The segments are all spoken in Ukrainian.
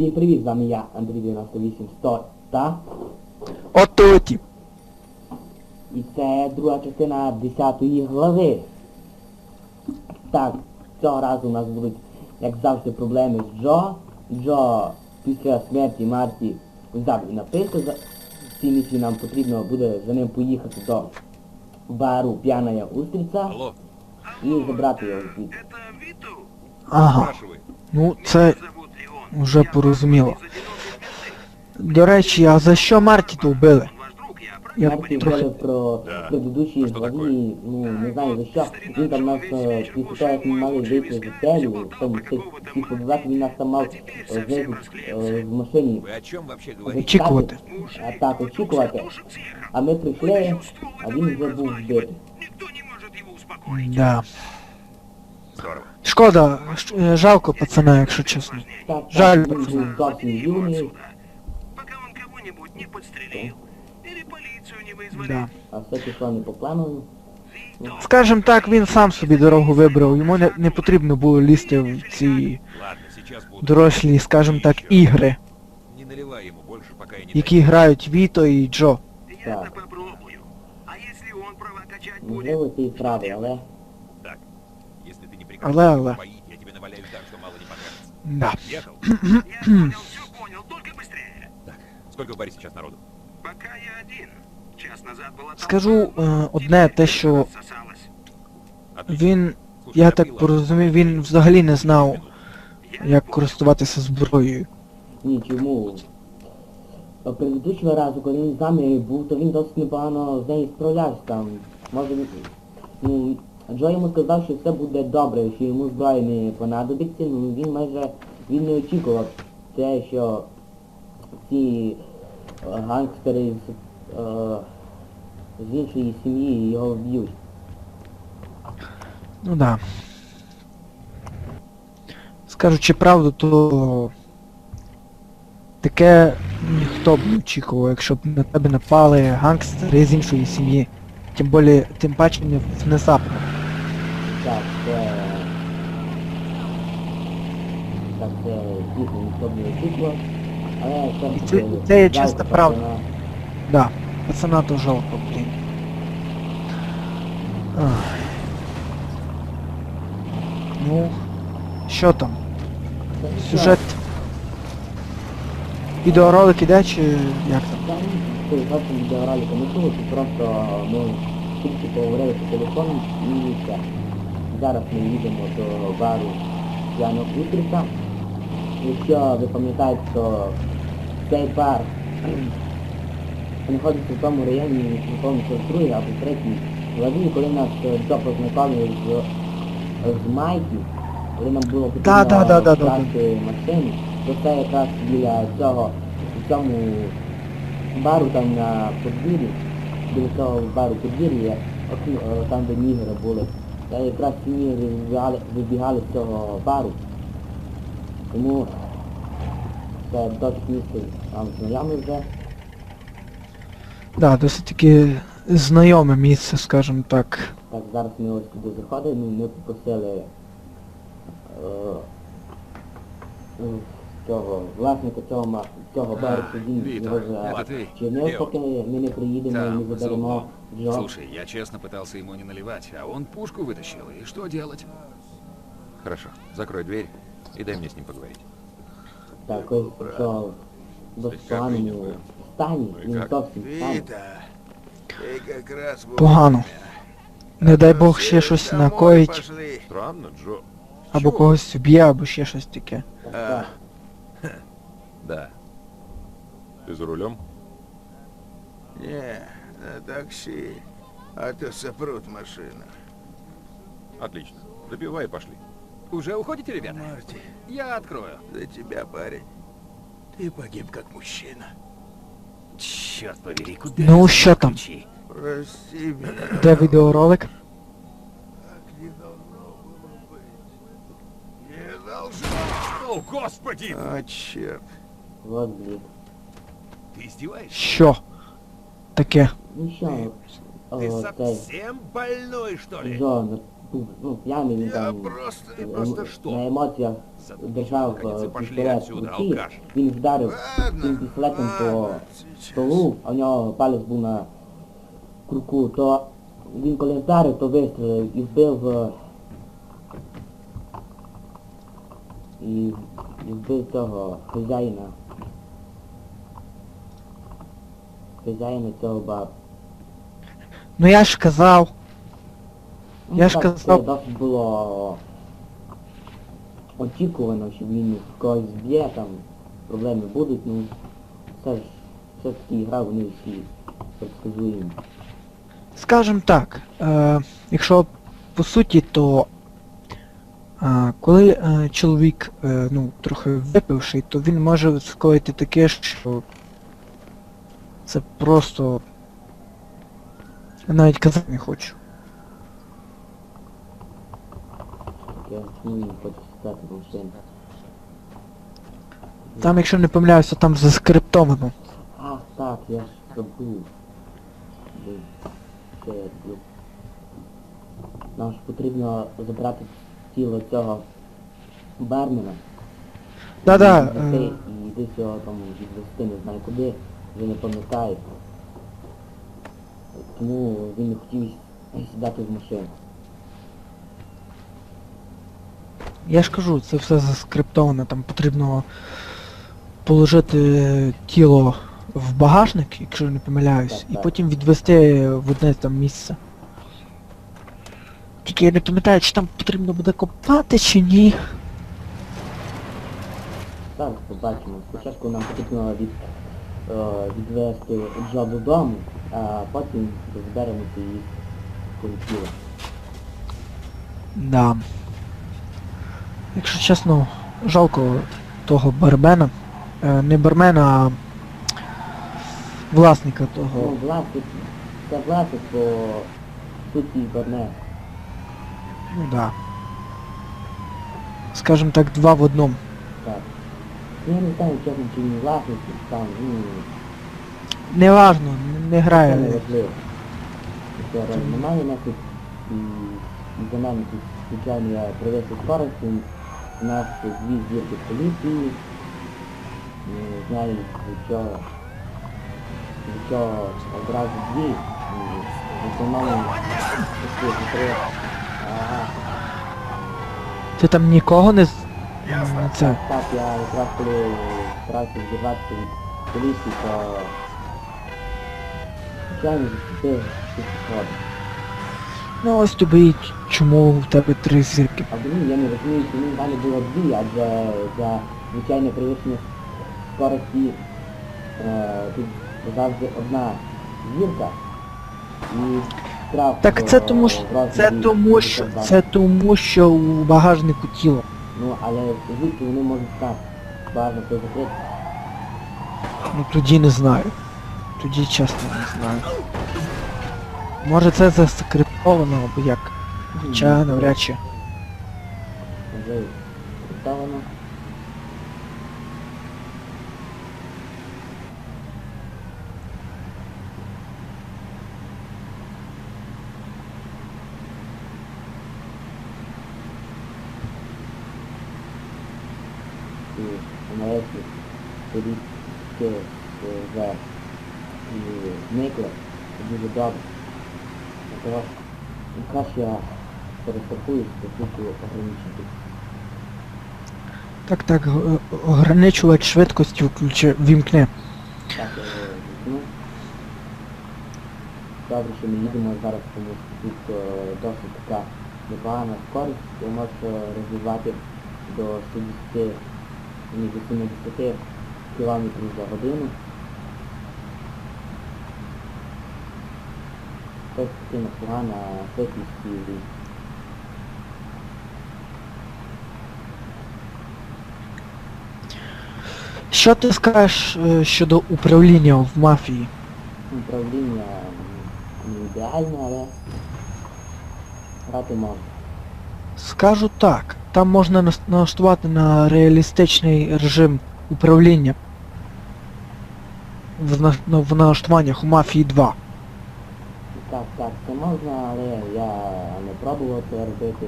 Всім привіт, з вами я, Андрій 98100 та От і це друга частина 10 глави. Так, цього разу у нас будуть, як завжди, проблеми з Джо. Джо після смерті Марті взяв і за цій місії нам потрібно буде за ним поїхати до бару П'яная Устриця Алло, і забрати його звідти. Это Виту? Ага. Ну, це Зовут Леон. вже Я порозуміло. из одиноких мертвых. До речі, а за що Марті то вбили? Ваш друг, я правильно Я Марті трохи- вбили про Да. предыдущій А що таке? главі, ну не знаю за що. Він там нас е, після того, як ми мали вийти з готелю, там всіх всіх подозрати, він нас там мав е, знизу е, в машині Вы о чем вообще говорите? Очікувати. А так, очікувати. А ми прийшли, а він вже був вбитий. Никто не может его успокоить. Да. Здорово. Шкода, ш- е, жалко пацана, якщо чесно. Так, Жаль, так, юний, Пока он кого-нибудь не подстрелил. Или полицию не вызвали. Да. а все пішло не по плану. Скажем так, він сам собі дорогу вибрав. Йому не, не потрібно було лізти в ці Ладно, сейчас буду. дорослі, скажем так, ігри, Не наливай ему больше, пока я не які грають Віто і Джо. Я-то Так. попробую. А если он права качать будет? Можливо, ти і правий, але дойду. Так, если ты не Але, прекратишь але. поить, я тебе наваляю так, что мало не понравится. Да. Ехал? Я понял, все понял, только быстрее. Так, сколько в баре сейчас народу? Пока я один. Час назад была толпа, Скажу е, одне, те, що рассосалась. Отлично. він, Слушай, я ты так пила? порозумів, він взагалі не знав, Минуту. Я як не користуватися зброєю. ні, чому. А Предыдущого разу, коли він з нами був, то він досить непогано з нею справлявся там. Може він. Ну, Джо йому сказав, що все буде добре, що йому зброя не понадобиться, ну він майже він не очікував те, що ці е, гангстери з, е, з іншої сім'ї його вб'ють. Ну да. Скажучи правду, то таке ніхто б не очікував, якщо б на тебе напали гангстери з іншої сім'ї. Тим більше, тим паче не внезапно. Так, це... Так, очікував. Але все І це- це є жалко чиста правда. пацана. Да, пацана то жалко, блін. Ах. Ну, що там? Сюжет. Відеоролик іде чи як там? Та ні, Це зовсім відеоролика не було, це просто ми тільки поговорили по телефону і все. Зараз ми їдемо до бару Яно Утрика. Якщо ви пам'ятаєте, то цей бар знаходиться в тому районі, пам'ятаю, що в другій або третій главі, коли нас Джо познайомив з, з Майкі, коли нам було потрібно Да, да, да, да, да, машину, то це якраз біля цього, в цьому бару там на подвір'ї, біля цього бару подвір'я, там де нігери були. Та якраз нігери вибігали, вибігали з цього бару. Тому це досить місце нам знайоме вже. Да, досить таки знайоме місце, скажімо так. Так, зараз ми ось туди заходимо, ми попросили е, цього, власника цього, ма- цього бару, він його за чинив, Лео. поки ми не приїдемо і не за заберемо углом. Джо. Слушай, я честно пытался ему не наливать, а он пушку вытащил. И что делать? Хорошо, закрой дверь и дай мне с ним поговорить. Так, ось що в досить Як поганому виїхали? стані, Ну как раз Погано. Не дай Бог ще щось накоїть. Странно, Джо. або когось вб'є, або ще щось таке. А. Да. Ты за рулем? не, на такси. А то сопрут машина. Отлично. Допивай и пошли. Уже уходите, ребята? Марти, Я открою. за тебя, парень. Ты погиб как мужчина. Черт побери, куда Ну, що там? ключи? Прости меня. Де відеоролик? Так не должно было быть. Не должно. О, господи! А, черт. От, блін. Ты издеваешься? Що? Таке. Ну що, Ты о, цей, совсем больной, что ли? Джо, ну, був ну, п'яний, він Я там просто... е, просто що? на емоціях держав е, пістолет в руці, він вдарив цим пістолетом по столу, а в нього палець був на круку, то він коли вдарив, то вистрілив і вбив е, і, і вбив того хазяїна. Хазяїна цього бару. Ну я ж казав, Я ж казав- досить було очікувано, що він когось зб'є, там проблеми будуть, ну це ж все-таки гра, вони всі предсказуємо. скажем так, е, якщо по суті, то е, коли е, чоловік е, ну, трохи випивший, то він може скоїти таке, що це просто я навіть казати не хочу. Ну він хоче стати машину. Там, якщо не помиляюся, там заскриптовано. Ах, так, я ж забув. Я роблю? Нам ж потрібно забрати тіло цього бармена. Да-да, І е. І десь його там відвести, не знаю куди, вже не пам'ятаю. Тому він не хотів сідати в машину. Я ж кажу, це все заскриптовано, там потрібно положити тіло в багажник, якщо не помиляюсь, і потім відвести в одне там місце. Тільки я не пам'ятаю, чи там потрібно буде копати чи ні. Так, побачимо. Спочатку нам потрібно від, е, відвести Джо додому, а потім розберемося із тіла. Да. Якщо чесно, жалко того бармена. Е, не бармена, а власника Ну, того. власник, це власник по суті барне. Ну да. Скажем так, два в одному. Так. Ну, Я не знаю, чесно, чи він власник, чи там, ну, Неважно, не, не це не важливо. Це немає ніяких, і, і за нами тут, звичайно, я привезти скорості, у нас тут дві поліції, не знаю, від чого, від чого одразу дві, і в основному такі три, ага, Ти там нікого не... з- Це. Так, я якраз коли відірватися поліції, то звичайно заступив пішоходом. Ну ось тобі чому в тебе три зірки. А взагалі я не розумію, чому мене було дві, адже за звичайне перевищення скорості е, тут завжди одна зірка і штраф. Так це е, тому що це тому що 50 це тому що у багажнику тіло. Ну, але звідки вони можуть? Бажано це закрити. Ну тоді не знаю. Тоді чесно не знаю. Може це заскриптовано або як. Хоча навряд чи. Нарешті поліцьке вже і зникли. Дуже добре. Того краще я перестрахуюсь, поскільки ограничити. Так, так, г- ограничувач швидкості включи, вімкни. Так. Добре, що ми їдемо зараз, тому що тут е, досить така непогана скорість, ти можеш е, розвивати до 60, ні, до 70 км за годину. Таки непогана швидкість і Що ти скажеш е, щодо управління в мафії? управління не ідеальне, але грати можна. Скажу так, там можна нас- налаштувати на реалістичний режим управління в, на- ну, в налаштуваннях у мафії 2. Так, так, це можна, але я не пробувати робити.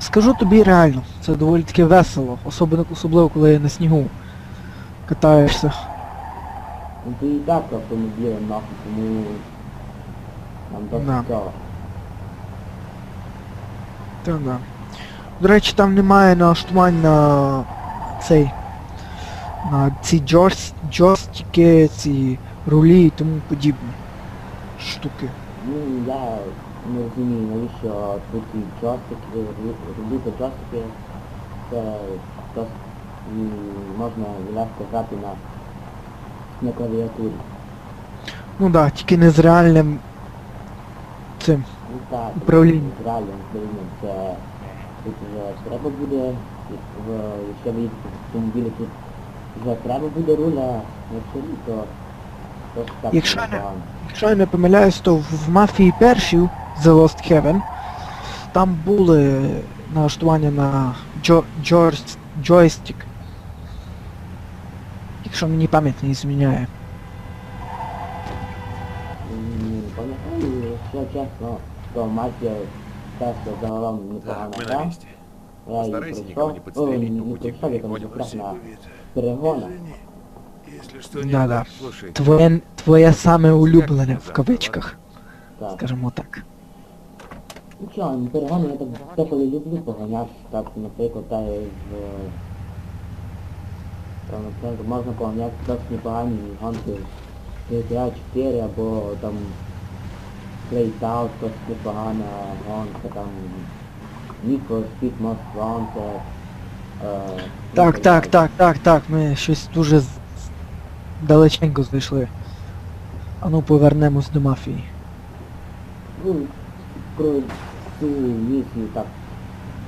Скажу тобі реально, це доволі таки весело, особливо, особливо коли на снігу катаєшся. Ну ти і так автомобілем нахуй, тому нам досить Да. цього. Та да. До речі, там немає налаштувань на цей. На ці джойс, джойстики, ці рулі і тому подібні штуки. Ну я не розумію, навіщо ці джойстики, робити джойстики, це можна легко грати на, на клавіатурі. Ну да, тільки не з реальним цим. Ну так, Управління. з реальним управлінням це тут вже треба буде, якщо ви їдете в автомобілі, тут вже треба буде руля, якщо ні, то Якщо не- Якщо я не помиляюсь, то в мафії першій The Lost Heaven там були налаштування на джо, джойс, джойстик. Якщо мені пам'ять не зміняє. Якщо чесно, то мафія теж загалом непогана Так, на месте. Я її Постарайся пройшов. не по не я там на перегонах. Извини, Если что не Да-да. Слушай, Твоє, твоє саме улюблене в кавичках, Так. скажімо так. Ну що, ну, перегони я так деколи люблю поганяти, так, наприклад, та є в... Там, наприклад, можна поганяти досить непогані гонки GTA 4 або там Played Out, досить непогана гонка, там for Speed Most Wanted. Так, так, так, так, так, ми щось дуже з- з- далеченько зайшли. Ану повернемось до мафії. Ну, про цю місію, так,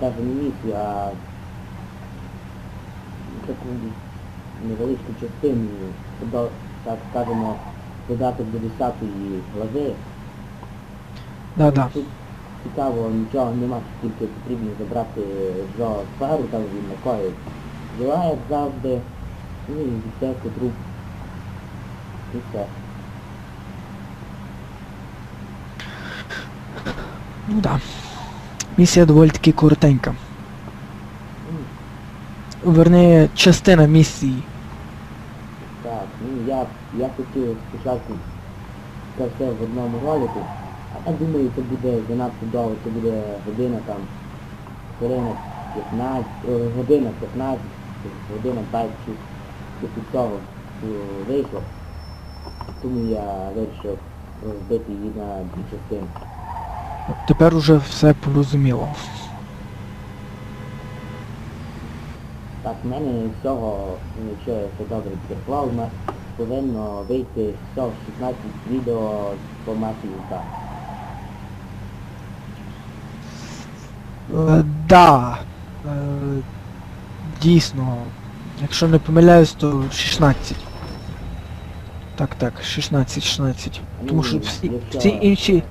навіть не місію, а таку невеличку частину, так скажемо, додати до 10-ї глави. Да-да. Тут цікаво, нічого нема, тільки потрібно забрати Джо сферу, там він накоїть. Жила, як завжди, ну і відсеку труп. Все. Ну да. Місія доволі таки коротенька. Верни частина місії. Так, ну я, я хотів спочатку це все в одному ролику, а я думаю, це буде занадто довго, це буде година там, хвилина 15, о, година 15, година 20, після цього е, вийшло. Тому я вирішив розбити її на дві частини. Тепер уже все порозуміло. Так, в мене всього, ну, якщо я все добре підрахував, у нас повинно вийти всього 16 відео по мафії так. Е, да. Е, дійсно. Якщо не помиляюсь, то 16. Так, так, 16, 16. Тому що всі, всі інші.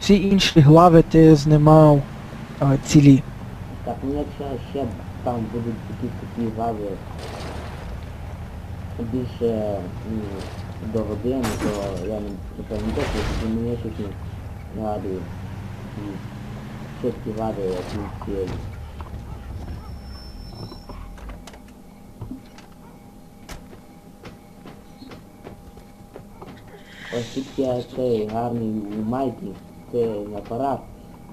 Всі інші глави ти знімав е, цілі. Так, ну якщо ще там будуть якісь такі глави більше ну, до години, то я не не тому мені щось не нагадую. І Що такі глави, які є цей гарний у майки, цей апарат.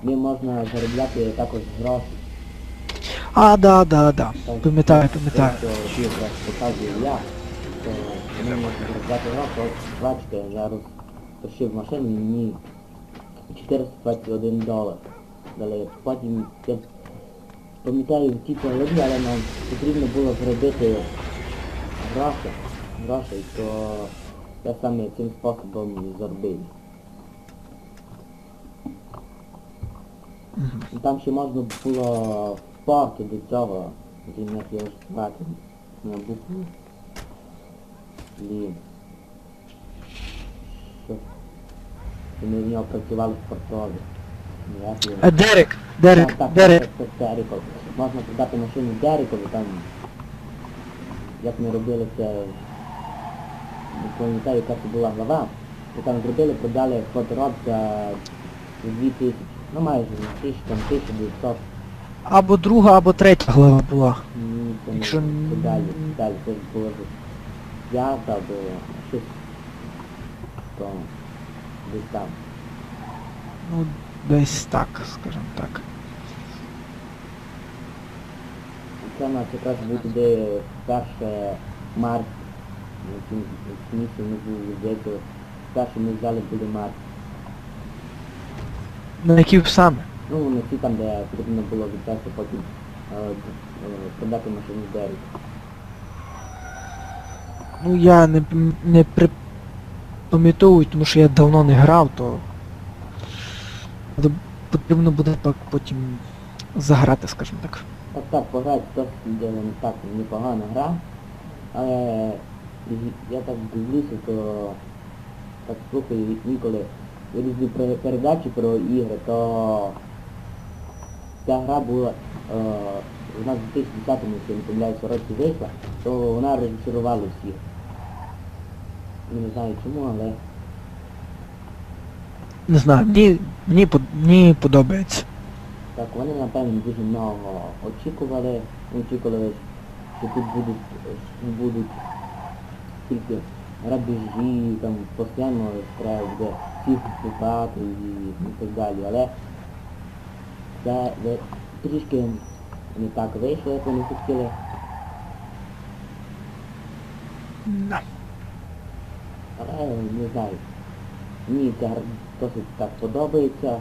Ним можна заробляти також гроші. А, да, да, да. Пам'ятаю, пам'ятаю. Що якраз показую я, то мені можна заробляти гроші, от бачите, я розташив машину мені 421 долар. Далі потім я пам'ятаю в тій але нам потрібно було зробити гроші, гроші, то я саме цим способом. Мгм. Там ще можна було спорту до цього, як його звати на букву. Блін. Що? І ми в нього працювали в спортові. Ну? Е, Дерек, Дерек, Дерек. так, Можна продати машину Дерекові, там, як ми робили це, пам'ятаю, яка це була глава, то там зробили, продали фотороб за Дві тисячі. Ну майже тисяча, там 1900. Або друга, або третя глава була. Ні, це не Якщо це далі, далі, це було п'ята або щось там, десь там. Ну, десь так, скажімо так. Це у нас якраз буде перше март, місяць не був здається, перше ми взяли буде март. На які саме? Ну, на ці там, де потрібно було відвести потім е, е, продати машину Дерек. Ну я не, не припам'ятовую, тому що я давно не грав, то потрібно буде пак потім заграти, скажімо так. Так, так, пограти досить е, так непогана гра, але і- я так дивлюся, то так слухаю інколи різні пре- передачі про ігри, то ця гра була, е, вона в 2010 якщо не помиляюся, році вийшла, то вона розчарувала всіх. Ну, Не знаю чому, але Не знаю, мені, мені, под- мені подобається. Так, вони напевно дуже много очікували, очікували, що тут будуть, що будуть тільки грабежі, там постійно треба буде всіх шукати і, так далі. Але це ви- трішки не так вийшло, як вони хотіли. Але не знаю. Мені гра досить так подобається.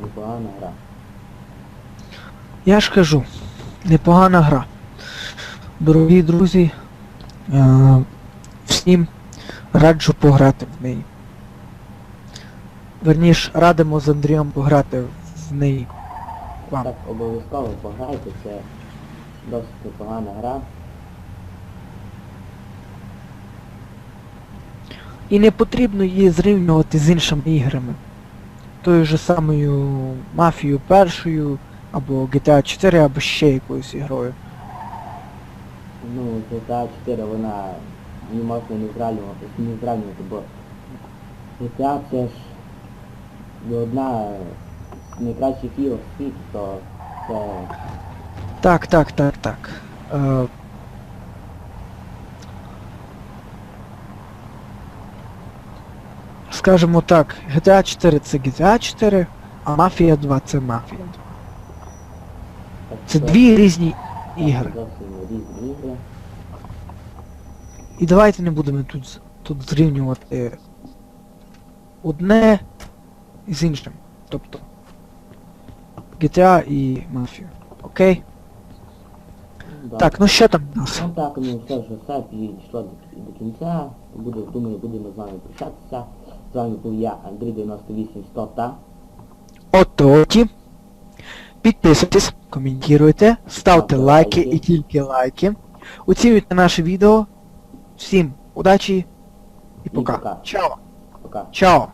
Непогана гра. Я ж кажу, непогана гра. Дорогі друзі, е, всім раджу пограти в неї. Верніш, радимо з Андрієм пограти в неї вам. Так, обов'язково пограйте, це досить непогана гра. І не потрібно її зрівнювати з іншими іграми. Тою же самою мафією першою, або GTA 4, або ще якоюсь ігрою. Ну, GTA 4 вона не можна не зрівнювати, не бо GTA це ж одна з найкращих ігор світу, то це Так, так, так, так. Е, скажімо так, GTA 4 це GTA 4, а Mafia 2 це Mafia 2. Це дві різні ігри. І давайте не будемо тут, тут зрівнювати одне з іншим. Тобто GTA і Mafia. Окей? Да. Так, ну що там? Ну так, ну все ж все підійшло до, до кінця. Буду, думаю, будемо з вами прощатися. З вами був я, Андрій 98 та. Ототі. Підписуйтесь, коментуйте, ставте лайки і тільки лайки. Оцінюйте наше відео. Всім удачі і пока. пока. Чао. Пока. Чао.